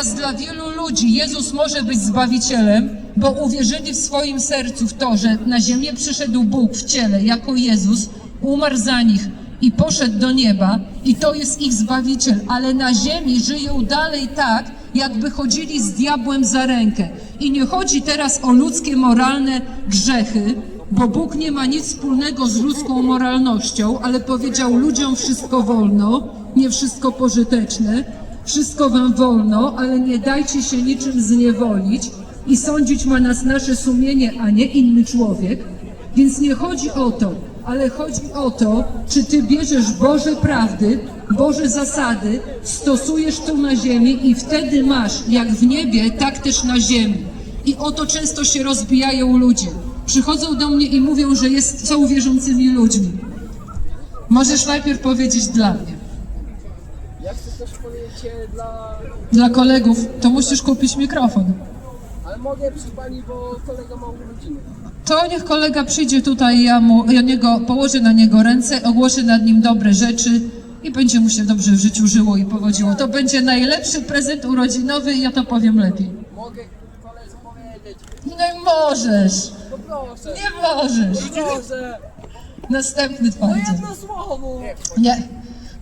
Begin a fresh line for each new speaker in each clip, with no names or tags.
Teraz Dla wielu ludzi Jezus może być Zbawicielem, bo uwierzyli w swoim sercu w to, że na ziemię przyszedł Bóg w ciele jako Jezus, umarł za nich i poszedł do nieba i to jest ich Zbawiciel, ale na ziemi żyją dalej tak, jakby chodzili z diabłem za rękę. I nie chodzi teraz o ludzkie moralne grzechy, bo Bóg nie ma nic wspólnego z ludzką moralnością, ale powiedział ludziom wszystko wolno, nie wszystko pożyteczne, wszystko wam wolno, ale nie dajcie się niczym zniewolić i sądzić ma nas nasze sumienie, a nie inny człowiek. Więc nie chodzi o to, ale chodzi o to, czy ty bierzesz Boże prawdy, Boże zasady, stosujesz tu na ziemi i wtedy masz, jak w niebie, tak też na ziemi. I o to często się rozbijają ludzie. Przychodzą do mnie i mówią, że jest, są wierzącymi ludźmi. Możesz najpierw powiedzieć dla mnie.
Też dla...
Dla kolegów to musisz kupić mikrofon.
Ale mogę przy pani, bo kolega ma urodziny.
To niech kolega przyjdzie tutaj, ja mu, ja niego, położę na niego ręce, ogłoszę nad nim dobre rzeczy i będzie mu się dobrze w życiu żyło i powodziło. To będzie najlepszy prezent urodzinowy i ja to powiem lepiej.
Mogę koledze powiedzieć.
No i możesz,
No proszę.
nie możesz.
Proszę.
Następny
No
twardy.
jedno słowo.
Nie.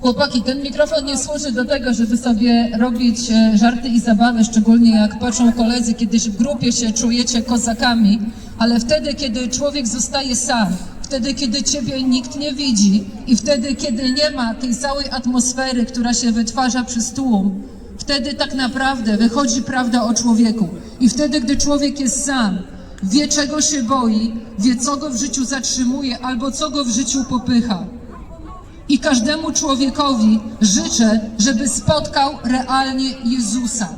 Chłopaki, ten mikrofon nie służy do tego, żeby sobie robić e, żarty i zabawy, szczególnie jak patrzą koledzy, kiedyś w grupie się czujecie kozakami, ale wtedy, kiedy człowiek zostaje sam, wtedy, kiedy ciebie nikt nie widzi i wtedy, kiedy nie ma tej całej atmosfery, która się wytwarza przez tłum, wtedy tak naprawdę wychodzi prawda o człowieku. I wtedy, gdy człowiek jest sam, wie czego się boi, wie co go w życiu zatrzymuje albo co go w życiu popycha. I każdemu człowiekowi życzę, żeby spotkał realnie Jezusa.